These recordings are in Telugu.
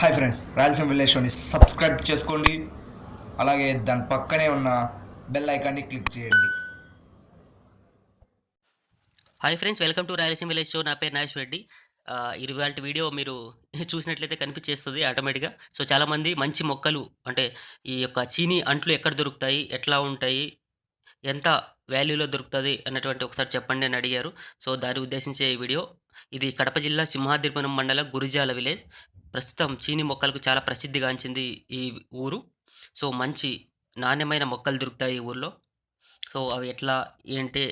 హాయ్ ఫ్రెండ్స్ రాయలసీమ విలేజ్ షోని సబ్స్క్రైబ్ చేసుకోండి. అలాగే దాని పక్కనే ఉన్న బెల్ ఐకాన్ని క్లిక్ చేయండి. Hi friends welcome to Rayalaseema village show నా పేరు నాగేష్ రెడ్డి. ఇవాళ వీడియో మీరు చూసినట్లయితే కనిపించేస్తుంది ఆటోమేటిక్గా సో చాలామంది మంచి మొక్కలు అంటే ఈ యొక్క చీనీ అంట్లు ఎక్కడ దొరుకుతాయి ఎట్లా ఉంటాయి ఎంత వాల్యూలో దొరుకుతుంది అన్నటువంటి ఒకసారి చెప్పండి అని అడిగారు. సో దాన్ని ఉద్దేశించే ఈ వీడియో. ఇది కడప జిల్లా సింహాద్రిపురం మండలం గురిజాల విలేజ్. ప్రస్తుతం చీని మొక్కలకు చాలా ప్రసిద్ధిగాంచింది ఈ ఊరు. సో మంచి నాణ్యమైన మొక్కలు దొరుకుతాయి ఈ ఊర్లో. సో అవి ఎట్లా ఏంటి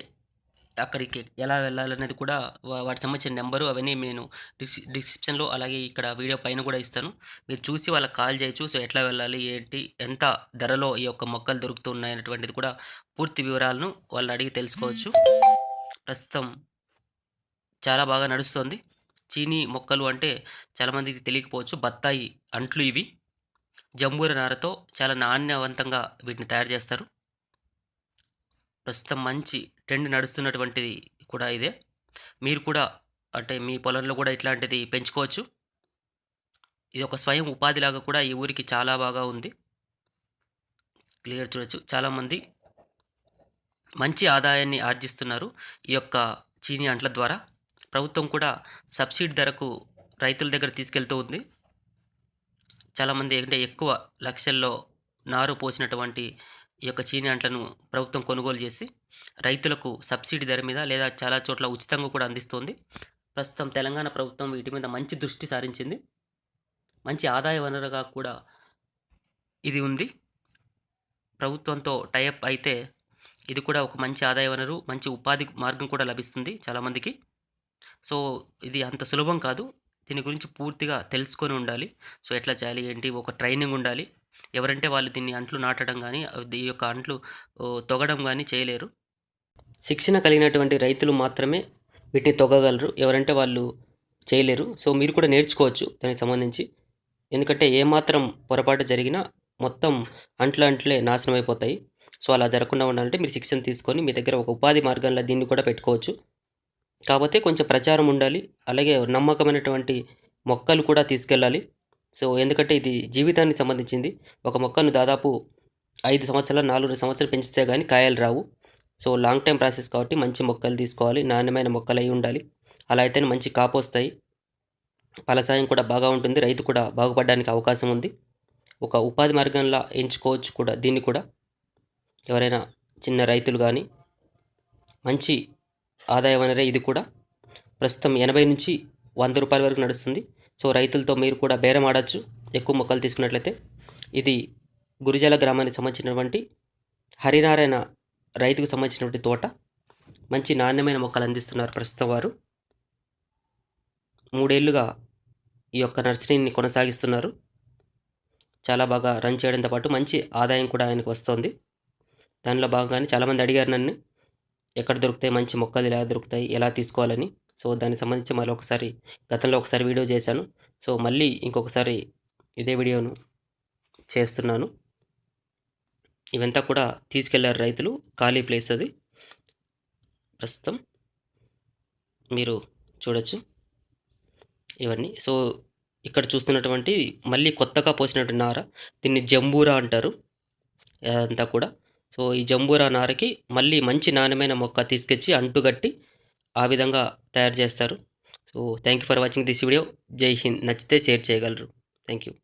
అక్కడికి ఎలా వెళ్ళాలనేది కూడా వాటి వాటికి సంబంధించిన నెంబరు అవన్నీ నేను డిస్క్రిప్షన్లో అలాగే ఇక్కడ వీడియో పైన కూడా ఇస్తాను. మీరు చూసి వాళ్ళకి కాల్ చేయొచ్చు. సో ఎట్లా వెళ్ళాలి ఏంటి ఎంత ధరలో ఈ యొక్క మొక్కలు దొరుకుతున్నాయి అనేటువంటిది కూడా పూర్తి వివరాలను వాళ్ళని అడిగి తెలుసుకోవచ్చు. ప్రస్తుతం చాలా బాగా నడుస్తుంది. చీనీ మొక్కలు అంటే చాలామందికి తెలియకపోవచ్చు. బత్తాయి అంట్లు ఇవి. జంబూర నారతో చాలా నాణ్యవంతంగా వీటిని తయారు చేస్తారు. ప్రస్తుతం మంచి ట్రెండ్ నడుస్తున్నటువంటిది కూడా ఇదే. మీరు కూడా అంటే మీ పొలంలో కూడా ఇట్లాంటిది పెంచుకోవచ్చు. ఇది ఒక స్వయం ఉపాధిలాగా కూడా ఈ ఊరికి చాలా బాగా ఉంది. క్లియర్ చూడొచ్చు. చాలామంది మంచి ఆదాయాన్ని ఆర్జిస్తున్నారు ఈ యొక్క చీనీ అంట్ల ద్వారా. ప్రభుత్వం కూడా సబ్సిడీ ధరకు రైతుల దగ్గర తీసుకెళ్తూ ఉంది. చాలామంది అంటే ఎక్కువ లక్షల్లో నారు పోసినటువంటి ఈ యొక్క చీని అంట్లను ప్రభుత్వం కొనుగోలు చేసి రైతులకు సబ్సిడీ ధర మీద లేదా చాలా చోట్ల ఉచితంగా కూడా అందిస్తుంది. ప్రస్తుతం తెలంగాణ ప్రభుత్వం వీటి మీద మంచి దృష్టి సారించింది. మంచి ఆదాయ వనరుగా కూడా ఇది ఉంది. ప్రభుత్వంతో టైఅప్ అయితే ఇది కూడా ఒక మంచి ఆదాయ వనరు మంచి ఉపాధి మార్గం కూడా లభిస్తుంది చాలామందికి. సో ఇది అంత సులభం కాదు. దీని గురించి పూర్తిగా తెలుసుకొని ఉండాలి. సో ఎట్లా చేయాలి ఏంటి ఒక ట్రైనింగ్ ఉండాలి. ఎవరంటే వాళ్ళు దీన్ని అంట్లు నాటడం కానీ ఈ యొక్క అంట్లు తొగడం కానీ చేయలేరు. శిక్షణ కలిగినటువంటి రైతులు మాత్రమే వీటిని తొగగలరు. ఎవరంటే వాళ్ళు చేయలేరు. సో మీరు కూడా నేర్చుకోవచ్చు దానికి సంబంధించి. ఎందుకంటే ఏమాత్రం పొరపాటు జరిగినా మొత్తం అంట్ల అంట్లే నాశనం అయిపోతాయి. సో అలా జరగకుండా ఉండాలంటే మీరు శిక్షణ తీసుకొని మీ దగ్గర ఒక ఉపాధి మార్గంలో దీన్ని కూడా పెట్టుకోవచ్చు. కాకపోతే కొంచెం ప్రచారం ఉండాలి. అలాగే నమ్మకమైనటువంటి మొక్కలు కూడా తీసుకెళ్ళాలి. సో ఎందుకంటే ఇది జీవితానికి సంబంధించింది. ఒక మొక్కను దాదాపు ఐదు సంవత్సరాలు నాలుగు సంవత్సరాలు పెంచితే కానీ కాయలు రావు. సో లాంగ్ టైం ప్రాసెస్ కాబట్టి మంచి మొక్కలు తీసుకోవాలి. నాణ్యమైన మొక్కలు అయి ఉండాలి. అలా అయితేనే మంచి కాపు వస్తాయి. ఫలసాయం కూడా బాగా ఉంటుంది. రైతు కూడా బాగుపడడానికి అవకాశం ఉంది. ఒక ఉపాధి మార్గంలా ఎంచుకోవచ్చు కూడా దీన్ని కూడా. ఎవరైనా చిన్న రైతులు కానీ మంచి ఆదాయ వనరే ఇది కూడా. ప్రస్తుతం ఎనభై నుంచి వంద రూపాయల వరకు నడుస్తుంది. సో రైతులతో మీరు కూడా బేరం ఆడచ్చు. ఎక్కువ మొక్కలు తీసుకున్నట్లయితే ఇది గురిజాల గ్రామానికి సంబంధించినటువంటి హరినారాయణ రైతుకు సంబంధించినటువంటి తోట. మంచి నాణ్యమైన మొక్కలు అందిస్తున్నారు ప్రస్తుతం వారు. మూడేళ్ళుగా ఈ యొక్క నర్సరీని కొనసాగిస్తున్నారు. చాలా బాగా రన్ చేయడంతో పాటు మంచి ఆదాయం కూడా ఆయనకు వస్తుంది. దానిలో భాగంగానే చాలామంది అడిగారు నన్ను. ఎక్కడ దొరుకుతాయి మంచి మొక్కలు ఎలా దొరుకుతాయి ఎలా తీసుకోవాలని. సో దానికి సంబంధించి మళ్ళీ ఒకసారి గతంలో ఒకసారి వీడియో చేశాను. సో మళ్ళీ ఇంకొకసారి ఇదే వీడియోను చేస్తున్నాను. ఇవంతా కూడా తీసుకెళ్ళారు రైతులు ఖాళీ ప్లేస్ అది. ప్రస్తుతం మీరు చూడొచ్చు ఇవన్నీ. సో ఇక్కడ చూస్తున్నటువంటి మళ్ళీ కొత్తగా పోసినటువంటి నార దీన్ని జంబూరా అంటారు. అదంతా కూడా సో ఈ జంబూరా నారకి మళ్ళీ మంచి నాణ్యమైన మొక్క తీసుకొచ్చి అంటుగట్టి ఆ విధంగా తయారు చేస్తారు. So thank you for watching this video. Jai Hind. నచ్చితే షేర్ చేయగలరు. Thank you